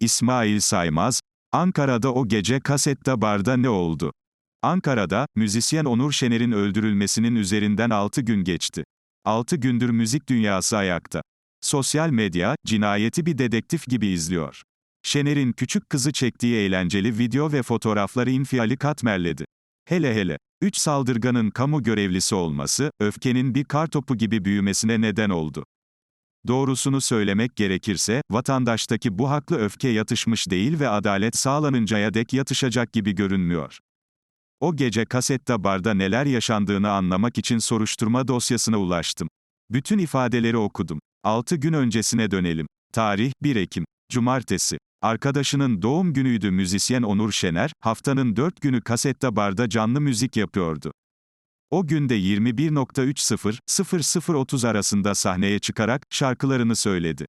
İsmail Saymaz, Ankara'da o gece kasette barda ne oldu? Ankara'da, müzisyen Onur Şener'in öldürülmesinin üzerinden 6 gün geçti. 6 gündür müzik dünyası ayakta. Sosyal medya, cinayeti bir dedektif gibi izliyor. Şener'in küçük kızı çektiği eğlenceli video ve fotoğrafları infiali katmerledi. Hele hele, üç saldırganın kamu görevlisi olması, öfkenin bir kartopu gibi büyümesine neden oldu. Doğrusunu söylemek gerekirse, vatandaştaki bu haklı öfke yatışmış değil ve adalet sağlanıncaya dek yatışacak gibi görünmüyor. O gece kasette barda neler yaşandığını anlamak için soruşturma dosyasına ulaştım. Bütün ifadeleri okudum. 6 gün öncesine dönelim. Tarih 1 Ekim. Cumartesi. Arkadaşının doğum günüydü müzisyen Onur Şener, haftanın 4 günü kasette barda canlı müzik yapıyordu. O günde 21.30-00.30 arasında sahneye çıkarak şarkılarını söyledi.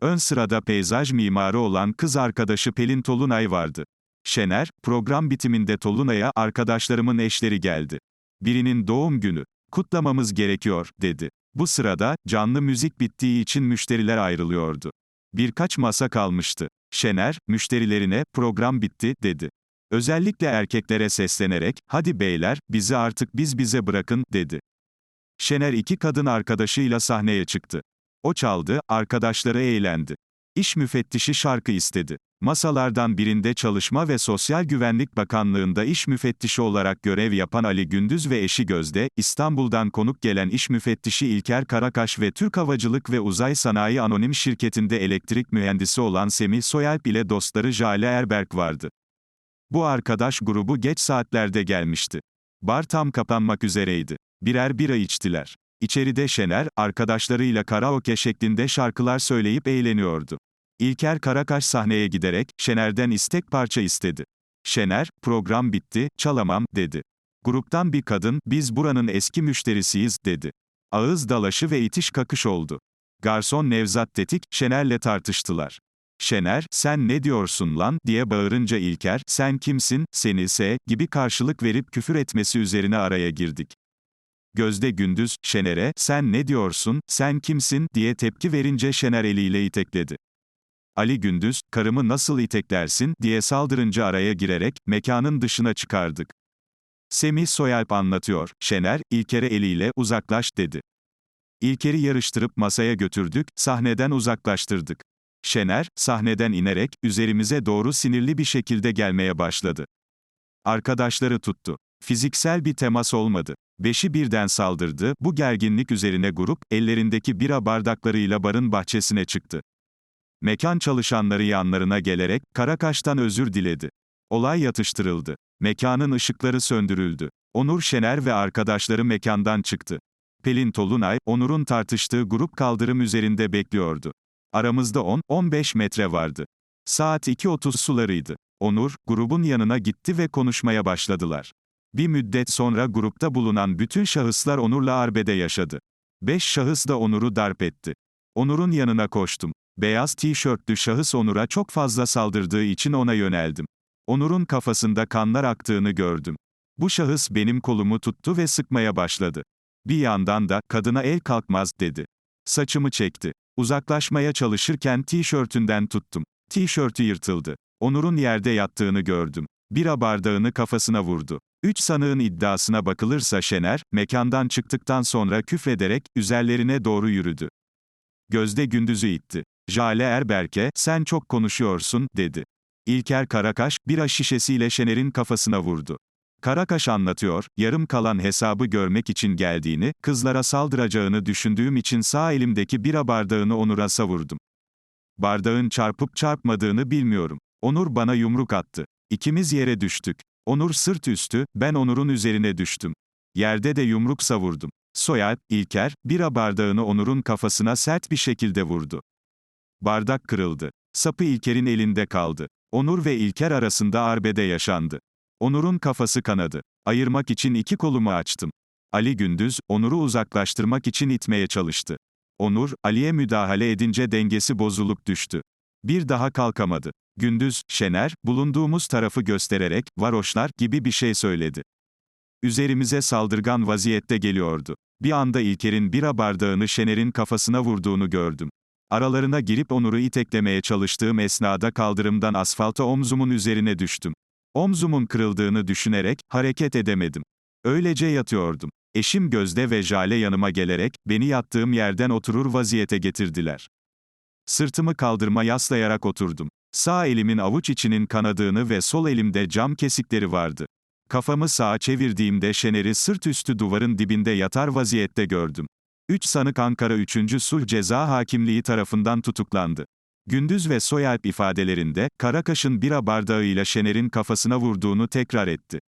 Ön sırada peyzaj mimarı olan kız arkadaşı Pelin Tolunay vardı. Şener, program bitiminde Tolunay'a arkadaşlarımın eşleri geldi. Birinin doğum günü. Kutlamamız gerekiyor, dedi. Bu sırada, canlı müzik bittiği için müşteriler ayrılıyordu. Birkaç masa kalmıştı. Şener, müşterilerine, program bitti, dedi. Özellikle erkeklere seslenerek, hadi beyler, bizi artık biz bize bırakın, dedi. Şener iki kadın arkadaşıyla sahneye çıktı. O çaldı, arkadaşları eğlendi. İş müfettişi şarkı istedi. Masalardan birinde Çalışma ve Sosyal Güvenlik Bakanlığı'nda iş müfettişi olarak görev yapan Ali Gündüz ve eşi Gözde, İstanbul'dan konuk gelen iş müfettişi İlker Karakaş ve Türk Havacılık ve Uzay Sanayi Anonim Şirketi'nde elektrik mühendisi olan Semih Soyalp ile dostları Jale Erberk vardı. Bu arkadaş grubu geç saatlerde gelmişti. Bar tam kapanmak üzereydi. Birer bira içtiler. İçeride Şener, arkadaşlarıyla karaoke şeklinde şarkılar söyleyip eğleniyordu. İlker Karakaş sahneye giderek, Şener'den istek parça istedi. Şener, program bitti, çalamam, dedi. Gruptan bir kadın, biz buranın eski müşterisiyiz, dedi. Ağız dalaşı ve itiş kakış oldu. Garson Nevzat Tetik, Şener'le tartıştılar. Şener, sen ne diyorsun lan, diye bağırınca İlker, sen kimsin, seni se, gibi karşılık verip küfür etmesi üzerine araya girdik. Gözde Gündüz, Şener'e, sen ne diyorsun, sen kimsin, diye tepki verince Şener eliyle itekledi. Ali Gündüz, karımı nasıl iteklersin, diye saldırınca araya girerek, mekanın dışına çıkardık. Semih Soyalp anlatıyor, Şener, İlker'e eliyle, uzaklaş, dedi. İlker'i yarıştırıp masaya götürdük, sahneden uzaklaştırdık. Şener, sahneden inerek, üzerimize doğru sinirli bir şekilde gelmeye başladı. Arkadaşları tuttu. Fiziksel bir temas olmadı. Beşi birden saldırdı, bu gerginlik üzerine grup, ellerindeki bira bardaklarıyla barın bahçesine çıktı. Mekan çalışanları yanlarına gelerek, Karakaş'tan özür diledi. Olay yatıştırıldı. Mekanın ışıkları söndürüldü. Onur Şener ve arkadaşları mekandan çıktı. Pelin Tolunay, Onur'un tartıştığı grup kaldırım üzerinde bekliyordu. Aramızda 10-15 metre vardı. Saat 2.30 sularıydı. Onur, grubun yanına gitti ve konuşmaya başladılar. Bir müddet sonra grupta bulunan bütün şahıslar Onur'la arbede yaşadı. Beş şahıs da Onur'u darp etti. Onur'un yanına koştum. Beyaz tişörtlü şahıs Onur'a çok fazla saldırdığı için ona yöneldim. Onur'un kafasında kanlar aktığını gördüm. Bu şahıs benim kolumu tuttu ve sıkmaya başladı. Bir yandan da, kadına el kalkmaz, dedi. Saçımı çekti. Uzaklaşmaya çalışırken tişörtünden tuttum. Tişörtü yırtıldı. Onur'un yerde yattığını gördüm. Bira bardağını kafasına vurdu. Üç sanığın iddiasına bakılırsa Şener, mekandan çıktıktan sonra küfrederek, üzerlerine doğru yürüdü. Gözde gündüzü itti. Jale Erberk'e, sen çok konuşuyorsun, dedi. İlker Karakaş, bira şişesiyle Şener'in kafasına vurdu. Karakaş anlatıyor, yarım kalan hesabı görmek için geldiğini, kızlara saldıracağını düşündüğüm için sağ elimdeki bira bardağını Onur'a savurdum. Bardağın çarpıp çarpmadığını bilmiyorum. Onur bana yumruk attı. İkimiz yere düştük. Onur sırt üstü, ben Onur'un üzerine düştüm. Yerde de yumruk savurdum. Soyalp, İlker, bira bardağını Onur'un kafasına sert bir şekilde vurdu. Bardak kırıldı. Sapı İlker'in elinde kaldı. Onur ve İlker arasında arbede yaşandı. Onur'un kafası kanadı. Ayırmak için iki kolumu açtım. Ali Gündüz, Onur'u uzaklaştırmak için itmeye çalıştı. Onur, Ali'ye müdahale edince dengesi bozulup düştü. Bir daha kalkamadı. Gündüz, Şener, bulunduğumuz tarafı göstererek, varoşlar, gibi bir şey söyledi. Üzerimize saldırgan vaziyette geliyordu. Bir anda İlker'in bira bardağını Şener'in kafasına vurduğunu gördüm. Aralarına girip Onur'u iteklemeye çalıştığım esnada kaldırımdan asfalta omzumun üzerine düştüm. Omzumun kırıldığını düşünerek, hareket edemedim. Öylece yatıyordum. Eşim Gözde ve Jale yanıma gelerek, beni yattığım yerden oturur vaziyete getirdiler. Sırtımı kaldırma yaslayarak oturdum. Sağ elimin avuç içinin kanadığını ve sol elimde cam kesikleri vardı. Kafamı sağa çevirdiğimde Şener'i sırt üstü duvarın dibinde yatar vaziyette gördüm. Üç sanık Ankara 3. Sulh Ceza Hakimliği tarafından tutuklandı. Gündüz ve Soyalp ifadelerinde, Karakaş'ın bira bardağıyla Şener'in kafasına vurduğunu tekrar etti.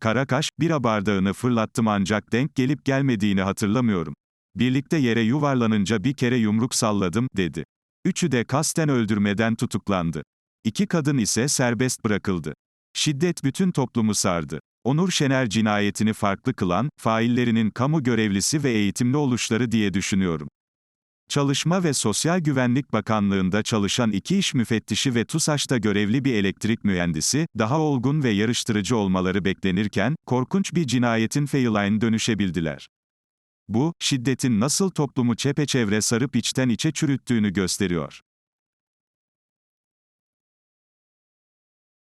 Karakaş, bira bardağını fırlattım ancak denk gelip gelmediğini hatırlamıyorum. Birlikte yere yuvarlanınca bir kere yumruk salladım, dedi. Üçü de kasten öldürmeden tutuklandı. İki kadın ise serbest bırakıldı. Şiddet bütün toplumu sardı. Onur Şener cinayetini farklı kılan, faillerinin kamu görevlisi ve eğitimli oluşları diye düşünüyorum. Çalışma ve Sosyal Güvenlik Bakanlığı'nda çalışan iki iş müfettişi ve TUSAŞ'ta görevli bir elektrik mühendisi, daha olgun ve yarıştırıcı olmaları beklenirken, korkunç bir cinayetin feyline dönüşebildiler. Bu, şiddetin nasıl toplumu çepeçevre sarıp içten içe çürüttüğünü gösteriyor.